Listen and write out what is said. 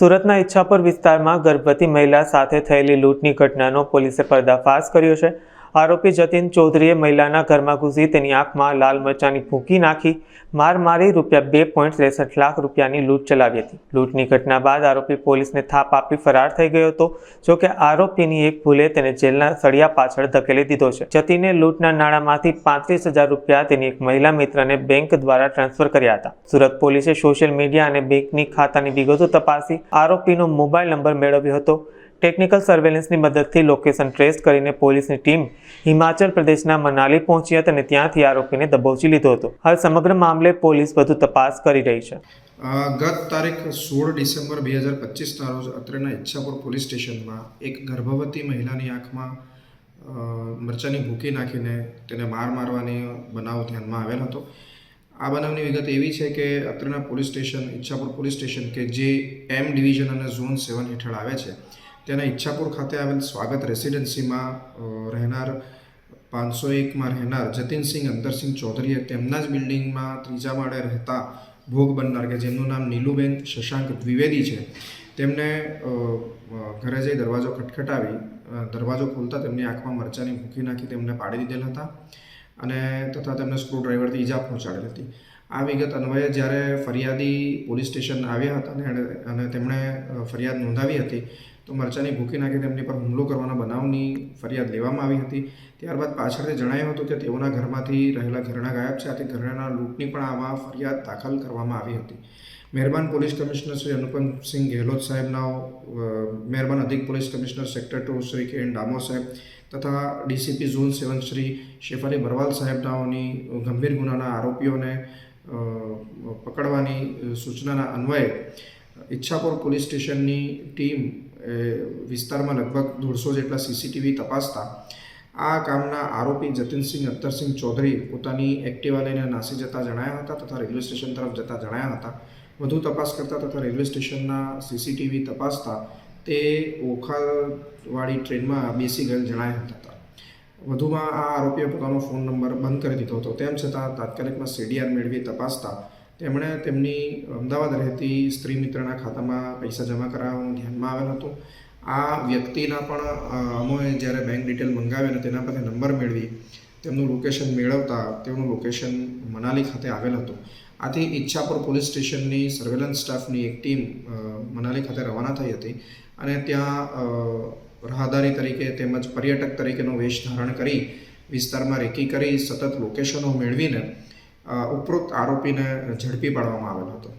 સુરતના ઈચ્છાપુર વિસ્તારમાં ગર્ભવતી મહિલા સાથે થયેલી લૂંટની ઘટનાનો પોલીસે પર્દાફાશ કર્યો છે. આરોપી જતીન ચૌધરીએ મહિલાના ઘરમાં ઘૂસી તેની આંખમાં લાલ મરચાની ફૂંકી નાખી, માર મારી રૂપિયા બે પોઈન્ટ ત્રેસઠ લાખ રૂપિયાની લૂંટ ચલાવી હતી. લૂંટની ઘટના બાદ આરોપી પોલીસને થાપ આપી ફરાર થઈ ગયો હતો જોકે આરોપીની એક ભૂલે તેને જેલના સળિયા પાછળ ધકેલી દીધો છે. જતીને લૂંટના નાણાંમાંથી પાંત્રીસ હજાર રૂપિયા તેની એક મહિલા મિત્રને બેંક દ્વારા ટ્રાન્સફર કર્યા હતા. સુરત પોલીસે સોશિયલ મીડિયા અને બેંકની ખાતાની વિગતો તપાસી આરોપીનો મોબાઈલ નંબર મેળવ્યો હતો. ટેકનિકલ સર્વેલન્સની મદદથી લોકેશન ટ્રેસ કરીને પોલીસની ટીમ હિમાચલ પ્રદેશના મનાલી પહોંચી હતી અને ત્યાંથી આરોપીને દબોચી લીધો હતો. હાલ સમગ્ર મામલે પોલીસ વધુ તપાસ કરી રહી છે. ગત તારીખ સોળ ડિસેમ્બર બે હજાર પચીસના રોજ અત્રેના ઈચ્છાપુર પોલીસ સ્ટેશનમાં એક ગર્ભવતી મહિલાની આંખમાં મરચાંની ભૂકી નાખીને તેને માર મારવાની બનાવ ધ્યાનમાં આવેલ હતો. આ બનાવની વિગત એવી છે કે અત્રેના police station, Ichchhapur police station કે જે એમ ડિવિઝન અને ઝોન સેવન હેઠળ આવે છે તેના ઈચ્છાપુર ખાતે આવેલ સ્વાગત રેસિડેન્સીમાં રહેનાર પાંચસો એકમાં રહેનાર જતીનસિંહ અંતરસિંહ ચૌધરીએ તેમના જ બિલ્ડિંગમાં ત્રીજા માળે રહેતા ભોગ બનનાર કે જેમનું નામ નીલુબેન શશાંક દ્વિવેદી છે, તેમને ઘરે જઈ દરવાજો ખટખટાવી દરવાજો ખોલતા તેમની આંખમાં મરચાની ભૂકી નાખી તેમને પાડી દીધેલ હતા અને તથા તેમને સ્ક્રૂડ્રાઈવરથી ઈજા પહોંચાડેલ હતી. આ વિગત અન્વયે જ્યારે ફરિયાદી પોલીસ સ્ટેશન આવ્યા હતા અને તેમણે ફરિયાદ નોંધાવી હતી તો મરચાંની ભૂકી નાખી તેમની પર હુમલો કરવાના બનાવની ફરિયાદ લેવામાં આવી હતી. ત્યારબાદ પાછળથી જણાયું હતું કે તેઓના ઘરમાંથી રહેલા ઘરેણા ગાયબ છે. આથી ઘરેણાના લૂંટની પણ આવા ફરિયાદ દાખલ કરવામાં આવી હતી. મહેરબાન પોલીસ કમિશનર શ્રી અનુપમસિંહ ગેહલોત સાહેબના મહેરબાન અધિક police commissioner sector two Shri K N Damor સાહેબ તથા DCP zone seven Shri Shefali Barwal સાહેબનાઓની ગંભીર ગુનાના આરોપીઓને પકડવાની સૂચનાના અન્વયે ઈચ્છાપુર પોલીસ સ્ટેશનની ટીમ વિસ્તારમાં લગભગ દોઢસો જેટલા સીસીટીવી તપાસતા આ કામના આરોપી જતીનસિંહ અત્તરસિંહ ચૌધરી પોતાની એક્ટિવા લઈને નાસી જતા જણાયા હતા તથા રેલવે સ્ટેશન તરફ જતા જણાયા હતા. વધુ તપાસ કરતા તથા રેલવે સ્ટેશનના સીસીટીવી તપાસતા તે ઓખાવાળી ટ્રેનમાં બેસી ગયેલ જણાયા હતા. વધુમાં આ આરોપીએ પોતાનો ફોન નંબર બંધ કરી દીધો હતો. તેમ છતાં તાત્કાલિકમાં સીડીઆર મેળવી તપાસતા તેમણે તેમની અમદાવાદ રહેતી સ્ત્રી મિત્રના ખાતામાં પૈસા જમા કરાવવાનું ધ્યાનમાં આવેલ હતું. આ વ્યક્તિના પણ અમોએ જ્યારે બેંક ડિટેલ મંગાવી અને તેના પાસે નંબર મેળવી, તેમનું લોકેશન મેળવતા તેનું લોકેશન મનાલી ખાતે આવેલ હતું. આથી ઈચ્છાપુર પોલીસ સ્ટેશનની સર્વેલન્સ સ્ટાફની એક ટીમ મનાલી ખાતે રવાના થઈ હતી અને ત્યાં રાહદારી તરીકે તેમજ પર્યટક તરીકેનો વેશ ધારણ કરી વિસ્તારમાં રેકી કરી સતત લોકેશનો મેળવીને ઉપરોક્ત આરોપીને ઝડપી પાડવામાં આવેલ હતો.